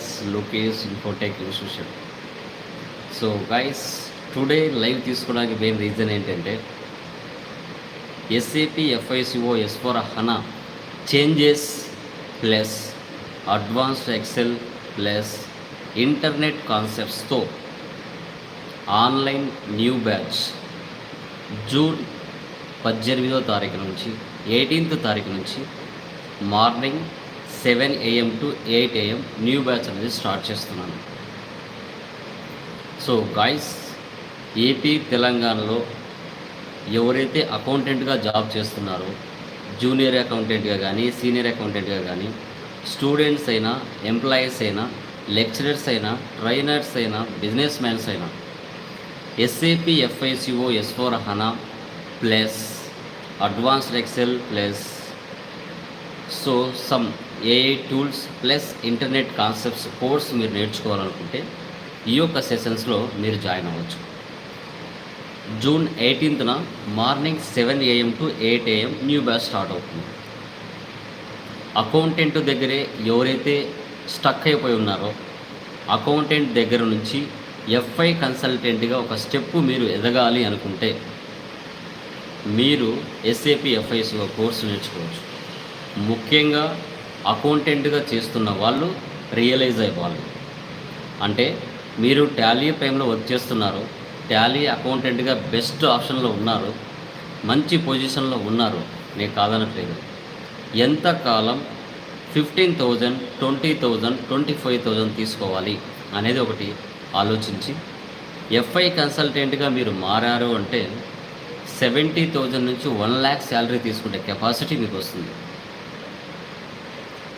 S Lokesh Infotech institution so guys today live తీసుకోవడానికి main reason ఏంటంటే SAP FICO S four HANA changes plus advanced Excel plus internet కాన్సెప్ట్స్తో online new batch June పద్దెనిమిదో తారీఖు నుంచి eighteenth తారీఖు నుంచి morning seven AM to eight AM new batch అనేది start చేస్తున్నాను. So guys AP తెలంగాణలో ఎవరైతే అకౌంటెంట్గా జాబ్ చేస్తున్నారో జూనియర్ అకౌంటెంట్గా కానీ సీనియర్ అకౌంటెంట్గా కానీ స్టూడెంట్స్ అయినా ఎంప్లాయీస్ అయినా లెక్చరర్స్ అయినా ట్రైనర్స్ అయినా బిజినెస్ మ్యాన్స్ అయినా SAP FICO S four HANA plus advanced Excel plus so some AI tools plus internet concepts course మీరు నేర్చుకోవాలనుకుంటే ఈ యొక్క సెషన్స్లో మీరు జాయిన్ అవ్వచ్చు. June ఎయిటీన్త్న morning seven AM to eight AM new batch start అవుతుంది. అకౌంటెంట్ దగ్గరే ఎవరైతే స్టక్ అయిపోయి ఉన్నారో అకౌంటెంట్ దగ్గర నుంచి ఎఫ్ఐ కన్సల్టెంట్గా ఒక స్టెప్ మీరు ఎదగాలి అనుకుంటే మీరు ఎస్ఏపి ఎఫ్ఐసిఓ కోర్సు నేర్చుకోవచ్చు. ముఖ్యంగా అకౌంటెంట్గా చేస్తున్న వాళ్ళు రియలైజ్ అయ్యేవాళ్ళు అంటే మీరు టాలీ టైంలో వర్క్ చేస్తున్నారు టాలీ అకౌంటెంట్గా బెస్ట్ ఆప్షన్లో ఉన్నారు మంచి పొజిషన్లో ఉన్నారు నేను కాదనట్లేదు. ఎంత కాలం fifteen thousand twenty thousand twenty five thousand తీసుకోవాలి అనేది ఒకటి ఆలోచించి ఎఫ్ఐ కన్సల్టెంట్గా మీరు మారారు అంటే సెవెంటీ థౌజండ్ నుంచి వన్ ల్యాక్ శాలరీ తీసుకునే కెపాసిటీ మీకు వస్తుంది.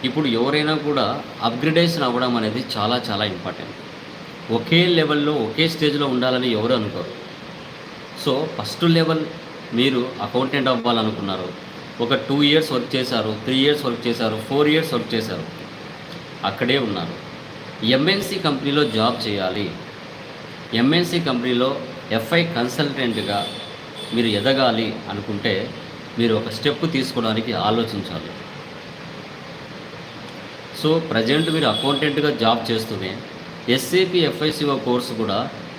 ఇప్పుడు ఎవరైనా కూడా అప్గ్రేడేషన్ అవ్వడం అనేది చాలా చాలా ఇంపార్టెంట్ ఒకే లెవెల్లో ఒకే స్టేజ్లో ఉండాలని ఎవరు అనుకోరు. సో ఫస్ట్ లెవెల్ మీరు అకౌంటెంట్ అవ్వాలనుకున్నారు. ఒక టూ ఇయర్స్ వర్క్ చేశారు త్రీ ఇయర్స్ వర్క్ చేశారు ఫోర్ ఇయర్స్ వర్క్ చేశారు. అక్కడే ఉన్నారు. ఎంఎన్సి కంపెనీలో జాబ్ చేయాలి. ఎంఎన్సి కంపెనీలో ఎఫ్ఐ కన్సల్టెంట్గా మీరు ఎదగాలి అనుకుంటే మీరు ఒక స్టెప్ తీసుకోవడానికి ఆలోచించాలి. సో ప్రజెంట్ మీరు అకౌంటెంట్గా జాబ్ చేస్తూనే ఎస్ఏపి ఎఫ్ఐసిఓ కోర్సు కూడా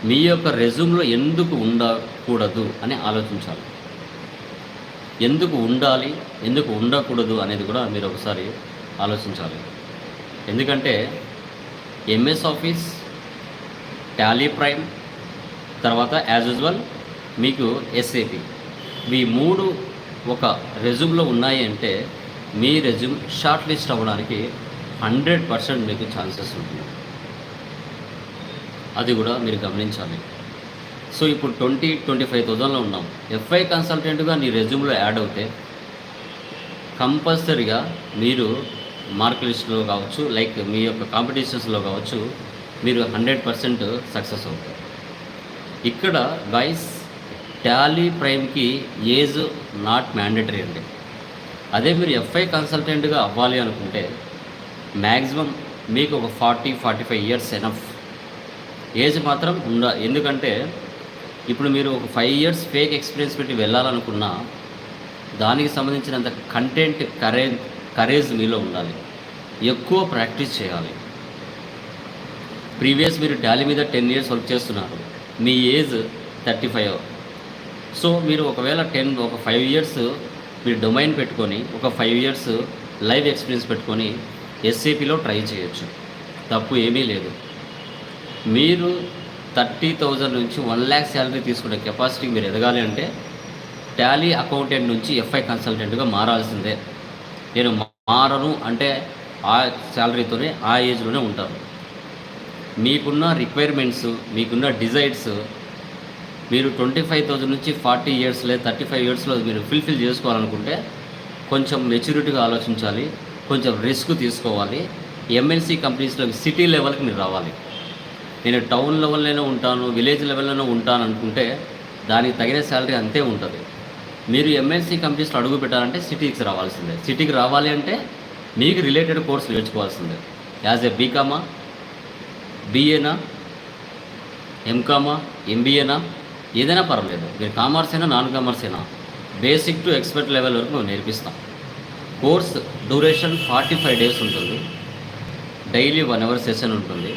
మీ యొక్క రెజ్యూమ్లో ఎందుకు ఉండకూడదు అని ఆలోచించాలి. ఎందుకు ఉండాలి ఎందుకు ఉండకూడదు అనేది కూడా మీరు ఒకసారి ఆలోచించాలి. ఎందుకంటే ఎంఎస్ ఆఫీస్ టాలీ ప్రైమ్ తర్వాత యాజ్ యూజువల్ మీకు ఎస్ఏపి. మీ మూడు ఒక రెజ్యూమ్లో ఉన్నాయి అంటే మీ రెజ్యూమ్ షార్ట్ లిస్ట్ అవ్వడానికి హండ్రెడ్ పర్సెంట్ మీకు ఛాన్సెస్ ఉంటుంది అది కూడా మీరు గమనించాలి. సో ఇప్పుడు ట్వంటీ ట్వంటీ ఫైవ్ థౌజండ్లో ఉన్నాం. ఎఫ్ఐ కన్సల్టెంట్గా నీ రెజ్యూమ్లో యాడ్ అవుతే కంపల్సరీగా మీరు మార్క్ లిస్ట్లో కావచ్చు లైక్ మీ యొక్క కాంపిటీషన్స్లో కావచ్చు మీరు హండ్రెడ్ పర్సెంట్ సక్సెస్ అవుతారు. ఇక్కడ గైస్ టాలీ ప్రైమ్కి ఏజ్ నాట్ మ్యాండేటరీ అండి. అదే మీరు ఎఫ్ఐ కన్సల్టెంట్గా అవ్వాలి అనుకుంటే మ్యాక్సిమం మీకు ఒక forty forty five years enough age మాత్రం ఉండ ఎందుకంటే ఇప్పుడు మీరు ఒక ఫైవ్ ఇయర్స్ ఫేక్ ఎక్స్పీరియన్స్ పెట్టి వెళ్ళాలనుకున్నా దానికి సంబంధించినంత కంటెంట్ కరేజ్ కరేజ్ మీలో ఉండాలి. ఎక్కువ ప్రాక్టీస్ చేయాలి. ప్రీవియస్ మీరు టాలీ మీద టెన్ ఇయర్స్ వర్క్ చేస్తున్నారు. మీ ఏజ్ థర్టీ ఫైవ్ సో మీరు ఒకవేళ టెన్ ఒక ఫైవ్ ఇయర్స్ మీరు డొమైన్ పెట్టుకొని ఒక ఫైవ్ ఇయర్స్ లైవ్ ఎక్స్పీరియన్స్ పెట్టుకొని ఎస్ఏపిలో ట్రై చేయొచ్చు. తప్పు ఏమీ లేదు. మీరు థర్టీ థౌజండ్ నుంచి వన్ ల్యాక్ శాలరీ తీసుకునే కెపాసిటీకి మీరు ఎదగాలి అంటే టాలీ అకౌంటెంట్ నుంచి ఎఫ్ఐ కన్సల్టెంట్గా మారాల్సిందే. నేను మారను అంటే ఆ శాలరీతోనే ఆ ఏజ్లోనే ఉంటారు మీకున్న రిక్వైర్మెంట్స్ మీకున్న డిజైర్స్ మీరు ట్వంటీ ఫైవ్ థౌజండ్ నుంచి ఫార్టీ ఇయర్స్ లేదా థర్టీ ఫైవ్ ఇయర్స్లో మీరు ఫుల్ఫిల్ చేసుకోవాలనుకుంటే కొంచెం మెచ్యూరిటీగా ఆలోచించాలి. కొంచెం రిస్క్ తీసుకోవాలి. ఎంఎన్సీ కంపెనీస్లో సిటీ లెవెల్కి మీరు రావాలి. నేను టౌన్ లెవెల్లోనే ఉంటాను విలేజ్ లెవెల్లోనే ఉంటాను అనుకుంటే దానికి తగిన శాలరీ అంతే ఉంటుంది. మీరు ఎంఎన్సీ కంపెనీస్లో అడుగు పెట్టాలంటే సిటీకి రావాల్సిందే. సిటీకి రావాలి అంటే మీకు రిలేటెడ్ కోర్సు నేర్చుకోవాల్సిందే. యాజ్ ఏ బీకామా బీఏనా ఎంకామా ఎంబీఏనా ఏదైనా పర్వాలేదు. మీరు కామర్స్ అయినా నాన్ కామర్స్ అయినా బేసిక్ టు ఎక్స్పర్ట్ లెవెల్ వరకు మేము నేర్పిస్తాం. Course duration forty five days ఉంటుంది. డైలీ వన్ అవర్ సెషన్ ఉంటుంది.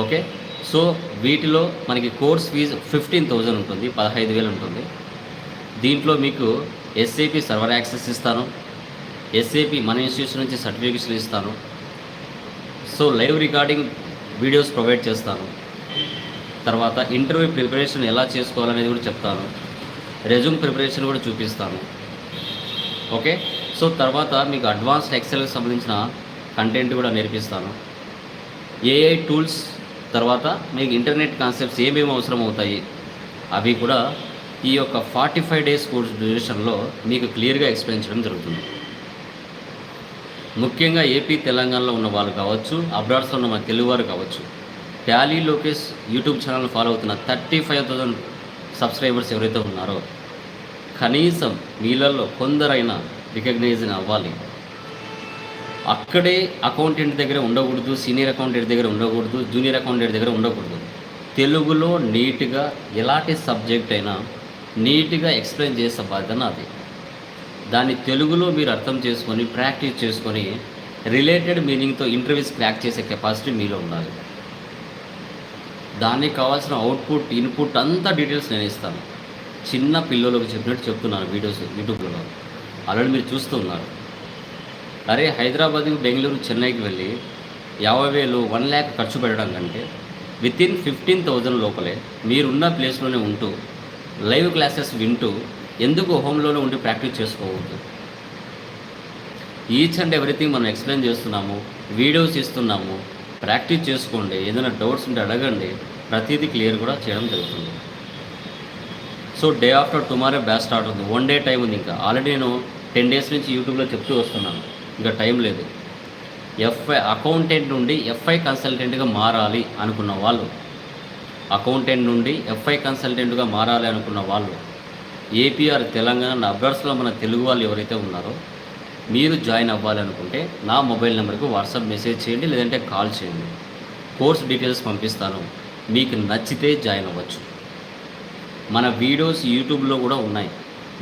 ఓకే? సో వీటిలో మనకి కోర్స్ ఫీజు ఫిఫ్టీన్ థౌజండ్ ఉంటుంది. పదహైదు వేలు ఉంటుంది. దీంట్లో మీకు ఎస్ఏపి సర్వర్ యాక్సెస్ ఇస్తాను. ఎస్ఏపి మన ఇన్స్టిట్యూషన్ నుంచి సర్టిఫికేషన్ ఇస్తాను. So live recording videos provide చేస్తాను. తర్వాత ఇంటర్వ్యూ ప్రిపరేషన్ ఎలా చేసుకోవాలనేది కూడా చెప్తాను. రెజ్యూమ్ ప్రిపరేషన్ కూడా చూపిస్తాను. ఓకే? సో తర్వాత మీకు అడ్వాన్స్డ్ ఎక్సెల్కి సంబంధించిన కంటెంట్ కూడా నేర్పిస్తాను. ఏఐ టూల్స్ తర్వాత మీకు ఇంటర్నెట్ కాన్సెప్ట్స్ ఏమేమి అవసరం అవుతాయి అవి కూడా ఈ యొక్క ఫార్టీ ఫైవ్ డేస్ కోర్స్ డ్యూరేషన్లో మీకు క్లియర్గా ఎక్స్ప్లెయిన్ చేయడం జరుగుతుంది. ముఖ్యంగా ఏపీ తెలంగాణలో ఉన్న వాళ్ళు కావచ్చు అబ్రాడ్స్లో ఉన్న మన తెలుగువారు కావచ్చు Tally Lokesh YouTube channel follow అవుతున్న థర్టీ ఫైవ్ థౌజండ్ సబ్స్క్రైబర్స్ ఎవరైతే ఉన్నారో కనీసం మీలలో కొందరైనా రికగ్నైజ్ అవ్వాలి. అక్కడే అకౌంటెంట్ దగ్గర ఉండకూడదు సీనియర్ అకౌంటెంట్ దగ్గర ఉండకూడదు జూనియర్ అకౌంటెంట్ దగ్గర ఉండకూడదు. తెలుగులో నీట్గా ఎలాంటి సబ్జెక్ట్ అయినా నీట్గా ఎక్స్ప్లెయిన్ చేసే బాధ్యత నాది. దాన్ని తెలుగులో మీరు అర్థం చేసుకొని ప్రాక్టీస్ చేసుకొని రిలేటెడ్ మీనింగ్తో ఇంటర్వ్యూస్ క్రాక్ చేసే కెపాసిటీ మీలో ఉండాలి. దానికి కావాల్సిన అవుట్పుట్ ఇన్పుట్ అంతా డీటెయిల్స్ నేను ఇస్తాను. చిన్న పిల్లలకు చెప్పినట్టు చెప్తున్నాను వీడియోస్ యూట్యూబ్లో. ఆల్రెడీ మీరు చూస్తూ ఉన్నారు. అరే హైదరాబాద్ బెంగళూరు చెన్నైకి వెళ్ళి యాభై వేలు వన్ ల్యాక్ ఖర్చు పెట్టడం కంటే విత్ ఇన్ ఫిఫ్టీన్ థౌజండ్ లోపలే మీరున్న ప్లేస్లోనే ఉంటూ లైవ్ క్లాసెస్ వింటూ ఎందుకు హోమ్లోనే ఉండి ప్రాక్టీస్ చేసుకోవద్దు? ఈచ్ అండ్ ఎవ్రీథింగ్ మనం ఎక్స్ప్లెయిన్ చేస్తున్నాము వీడియోస్ ఇస్తున్నాము ప్రాక్టీస్ చేసుకోండి ఏదైనా డౌట్స్ ఉంటే అడగండి ప్రతిదీ క్లియర్ కూడా చేయడం జరుగుతుంది. So day after tomorrow batch start అవుతుంది. వన్ డే టైం ఉంది ఇంకా. ఆల్రెడీ నేను టెన్ డేస్ నుంచి యూట్యూబ్లో చెప్తూ వస్తున్నాను. ఇంకా టైం లేదు. ఎఫ్ఐ అకౌంటెంట్ నుండి ఎఫ్ఐ కన్సల్టెంట్గా మారాలి అనుకున్న వాళ్ళు అకౌంటెంట్ నుండి ఎఫ్ఐ కన్సల్టెంట్గా మారాలి అనుకున్న వాళ్ళు ఏపీఆర్ తెలంగాణ అబ్రాడ్స్లో మన తెలుగు వాళ్ళు ఎవరైతే ఉన్నారో మీరు జాయిన్ అవ్వాలి అనుకుంటే నా మొబైల్ నెంబర్కి వాట్సాప్ మెసేజ్ చేయండి లేదంటే కాల్ చేయండి. కోర్స్ డీటెయిల్స్ పంపిస్తాను. మీకు నచ్చితే జాయిన్ అవ్వచ్చు. మన వీడియోస్ యూట్యూబ్లో కూడా ఉన్నాయి.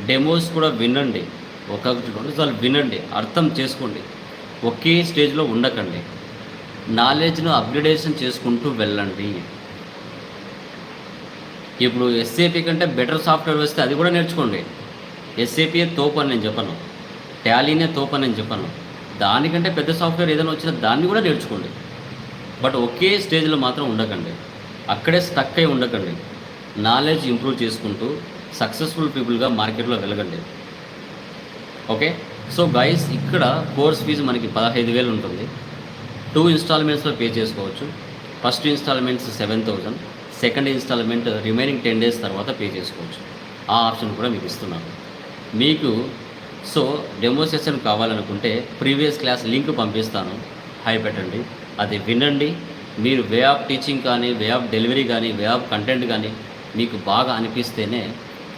డెమోస్ కూడా వినండి. ఒకటి రెండు సార్లు వినండి అర్థం చేసుకోండి. ఒకే స్టేజ్లో ఉండకండి. నాలెడ్జ్ను అప్గ్రేడేషన్ చేసుకుంటూ వెళ్ళండి. ఇప్పుడు ఎస్ఏపీ కంటే బెటర్ సాఫ్ట్వేర్ వస్తే అది కూడా నేర్చుకోండి. ఎస్ఏపీయే తోపు అని నేను చెప్పను. టాలీనే తోపు అని నేను చెప్పను. దానికంటే పెద్ద సాఫ్ట్వేర్ ఏదైనా వచ్చినా దాన్ని కూడా నేర్చుకోండి. బట్ ఒకే స్టేజ్లో మాత్రం ఉండకండి. అక్కడే స్టక్ అయి ఉండకండి. నాలెడ్జ్ ఇంప్రూవ్ చేసుకుంటూ సక్సెస్ఫుల్ పీపుల్గా మార్కెట్లో వెళ్ళకండి. ఓకే? సో గైస్ ఇక్కడ కోర్స్ ఫీజు మనకి పదహైదు వేలు ఉంటుంది. టూ ఇన్స్టాల్మెంట్స్లో పే చేసుకోవచ్చు. First installments seven thousand second installment remaining ten days తర్వాత పే చేసుకోవచ్చు. ఆ ఆప్షన్ కూడా మీకు ఇస్తున్నాను. మీకు సో డెమో సెషన్ కావాలనుకుంటే ప్రీవియస్ క్లాస్ లింక్ పంపిస్తాను. హై పెట్టండి. అది వినండి. మీరు వే ఆఫ్ టీచింగ్ కానీ వే ఆఫ్ డెలివరీ కానీ వే ఆఫ్ కంటెంట్ కానీ మీకు బాగా అనిపిస్తేనే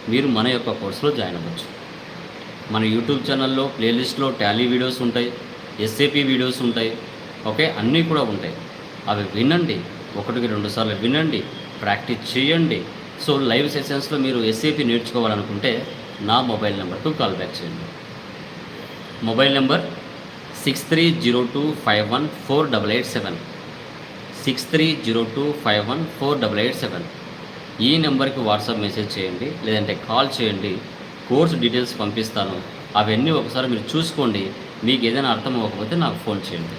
మీరు మన యొక్క కోర్సులో జాయిన్ అవ్వచ్చు. మన యూట్యూబ్ ఛానల్లో ప్లేలిస్ట్లో టాలీ వీడియోస్ ఉంటాయి ఎస్ఏపీ వీడియోస్ ఉంటాయి ఓకే అన్నీ కూడా ఉంటాయి. అవి వినండి ఒకటికి రెండు సార్లు వినండి ప్రాక్టీస్ చేయండి. సో లైవ్ సెషన్స్లో మీరు ఎస్ఏపీ నేర్చుకోవాలనుకుంటే నా మొబైల్ నెంబర్కు కాల్ బ్యాక్ చేయండి. Mobile number six three zero two five one four double eight seven six three zero two five one four double eight seven ఈ నెంబర్కి వాట్సాప్ మెసేజ్ చేయండి లేదంటే call చేయండి. Course details పంపిస్తాను. అవన్నీ ఒకసారి మీరు చూసుకోండి. మీకు ఏదైనా అర్థం అవ్వకపోతే నాకు ఫోన్ చేయండి.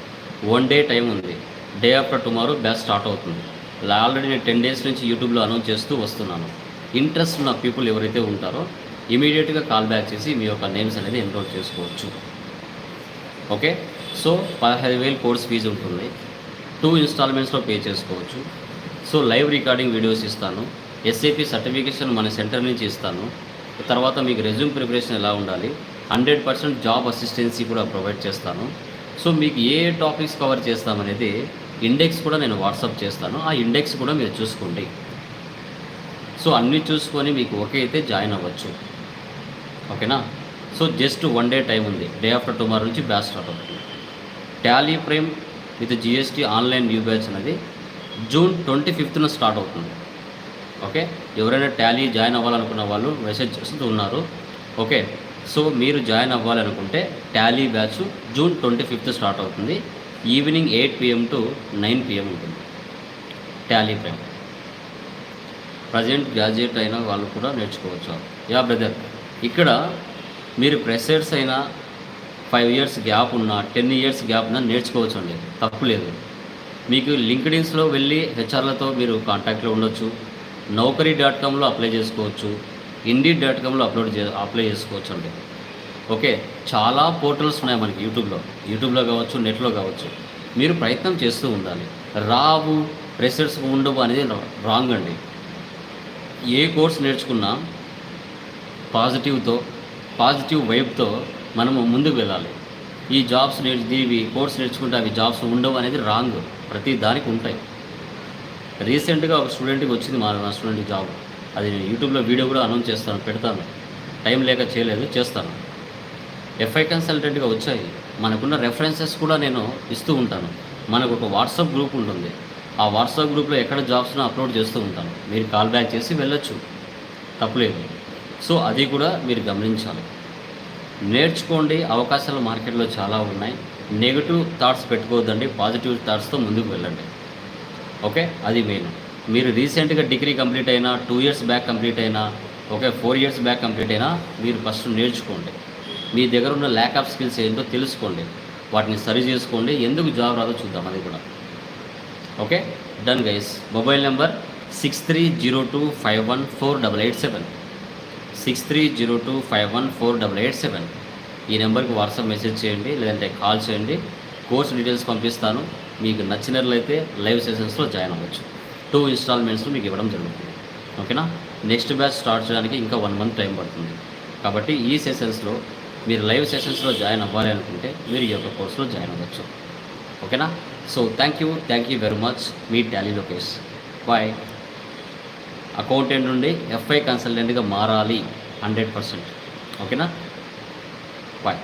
వన్ డే టైం ఉంది. Day after tomorrow batch start అవుతుంది. ఆల్రెడీ నేను టెన్ డేస్ నుంచి యూట్యూబ్లో అనౌన్స్ చేస్తూ వస్తున్నాను. ఇంట్రెస్ట్ ఉన్న పీపుల్ ఎవరైతే ఉంటారో ఇమీడియట్గా కాల్ బ్యాక్ చేసి మీ యొక్క నేమ్స్ అనేది ఎన్రోల్ చేసుకోవచ్చు. ఓకే సో పదహైదు వేలు కోర్స్ ఫీజు ఉంటుంది. టూ ఇన్స్టాల్మెంట్స్లో పే చేసుకోవచ్చు. సో లైవ్ రికార్డింగ్ వీడియోస్ ఇస్తాను. ఎస్ఏపి సర్టిఫికేషన్ మన సెంటర్ నుంచి ఇస్తాను. తర్వాత మీకు రెజ్యూమ్ ప్రిపరేషన్ ఎలా ఉండాలి? హండ్రెడ్ పర్సెంట్ జాబ్ అసిస్టెన్సీ కూడా ప్రొవైడ్ చేస్తాను. సో మీకు ఏ టాపిక్స్ కవర్ చేస్తామనేది ఇండెక్స్ కూడా నేను వాట్సాప్ చేస్తాను. ఆ ఇండెక్స్ కూడా మీరు చూసుకోండి. సో అన్నీ చూసుకొని మీకు ఓకే అయితే జాయిన్ అవ్వచ్చు. ఓకేనా so just one day time ఉంది. డే ఆఫ్టర్ టుమారో నుంచి బ్యాచ్ స్టార్ట్ అవుతుంది. Tally Prime with GST online new batch అనేది జూన్ ట్వంటీ ఫిఫ్త్న స్టార్ట్ అవుతుంది. ఓకే? ఎవరైనా టాలీ జాయిన్ అవ్వాలనుకున్న వాళ్ళు మెసేజ్ చేస్తూ ఉన్నారు. ఓకే? సో మీరు జాయిన్ అవ్వాలనుకుంటే Tally batch June twenty fifth start అవుతుంది. Evening eight PM to nine PM ఉంటుంది. Tally Prime. ప్రజెంట్ గ్రాడ్యుయేట్ అయిన వాళ్ళు కూడా నేర్చుకోవచ్చు? Yeah brother. ఇక్కడ మీరు ప్రెషర్స్ అయినా ఫైవ్ ఇయర్స్ గ్యాప్ ఉన్నా టెన్ ఇయర్స్ గ్యాప్ ఉన్నా నేర్చుకోవచ్చు అండి తప్పు లేదు. మీకు లింక్డ్ఇన్స్లో వెళ్ళి హెచ్ఆర్లతో మీరు కాంటాక్ట్లో ఉండొచ్చు. నౌకరీ డాట్ కామ్లో అప్లై చేసుకోవచ్చు ఇండీ డాట్ కామ్లో అప్లోడ్ చే అప్లై చేసుకోవచ్చు అండి. ఓకే చాలా పోర్టల్స్ ఉన్నాయి మనకి యూట్యూబ్లో. యూట్యూబ్లో కావచ్చు నెట్లో కావచ్చు. మీరు ప్రయత్నం చేస్తూ ఉండాలి. రావు ప్రెసెడ్స్ ఉండవు అనేది రాంగ్ అండి. ఏ కోర్స్ నేర్చుకున్నా పాజిటివ్తో పాజిటివ్ వైబ్తో మనము ముందుకు వెళ్ళాలి. ఈ జాబ్స్ నేర్చు ఇవి కోర్స్ నేర్చుకుంటే అవి జాబ్స్ ఉండవు అనేది రాంగ్. ప్రతి దానికి ఉంటాయి. రీసెంట్గా ఒక స్టూడెంట్కి వచ్చింది మా నా స్టూడెంట్కి జాబ్. అది నేను యూట్యూబ్లో వీడియో కూడా అనౌన్స్ చేస్తాను పెడతాను. టైం లేక చేయలేదు చేస్తాను. ఎఫ్ఐ కన్సల్టెంట్గా వచ్చాయి. మనకున్న రెఫరెన్సెస్ కూడా నేను ఇస్తూ ఉంటాను. మనకు ఒక వాట్సాప్ గ్రూప్ ఉంటుంది. ఆ వాట్సాప్ గ్రూప్లో ఎక్కడ జాబ్స్ను అప్లోడ్ చేస్తూ ఉంటాను. మీరు కాల్ బ్యాక్ చేసి వెళ్ళొచ్చు. తప్పులేదు. సో అది కూడా మీరు గమనించాలి. నేర్చుకోండి. అవకాశాలు మార్కెట్లో చాలా ఉన్నాయి. నెగిటివ్ థాట్స్ పెట్టుకోవద్దండి. పాజిటివ్ థాట్స్తో ముందుకు వెళ్ళండి. ఓకే? అది మెయిన్ మీరు రీసెంట్గా డిగ్రీ కంప్లీట్ అయినా టూ ఇయర్స్ బ్యాక్ కంప్లీట్ అయినా okay four years back complete అయినా మీరు ఫస్ట్ నేర్చుకోండి. మీ దగ్గర ఉన్న ల్యాక్ ఆఫ్ స్కిల్స్ ఏంటో తెలుసుకోండి. వాటిని సరి చేసుకోండి. ఎందుకు జాబ్ రాదో చూద్దాం అది కూడా. Okay? Done guys mobile number six three zero two five one four double eight seven six three zero two five one four double eight seven ఈ నెంబర్కి వాట్సాప్ మెసేజ్ చేయండి లేదంటే కాల్ చేయండి. కోర్స్ డీటెయిల్స్ పంపిస్తాను. మీకు నచ్చినట్లయితే లైవ్ సెషన్స్లో join అవ్వచ్చు. టూ ఇన్స్టాల్మెంట్స్లో మీకు ఇవ్వడం జరుగుతుంది. ఓకేనా నెక్స్ట్ బ్యాచ్ స్టార్ట్ చేయడానికి ఇంకా వన్ మంత్ టైం పడుతుంది. కాబట్టి ఈ సెషన్స్లో మీరు లైవ్ సెషన్స్లో జాయిన్ అవ్వాలి అనుకుంటే మీరు ఈ యొక్క కోర్సులో జాయిన్ అవ్వచ్చు. ఓకేనా so thank you thank you very much me Tally Lokesh bye accountant నుండి ఎఫ్ఐ కన్సల్టెంట్గా మారాలి. హండ్రెడ్ పర్సెంట్ ఓకేనా బాయ్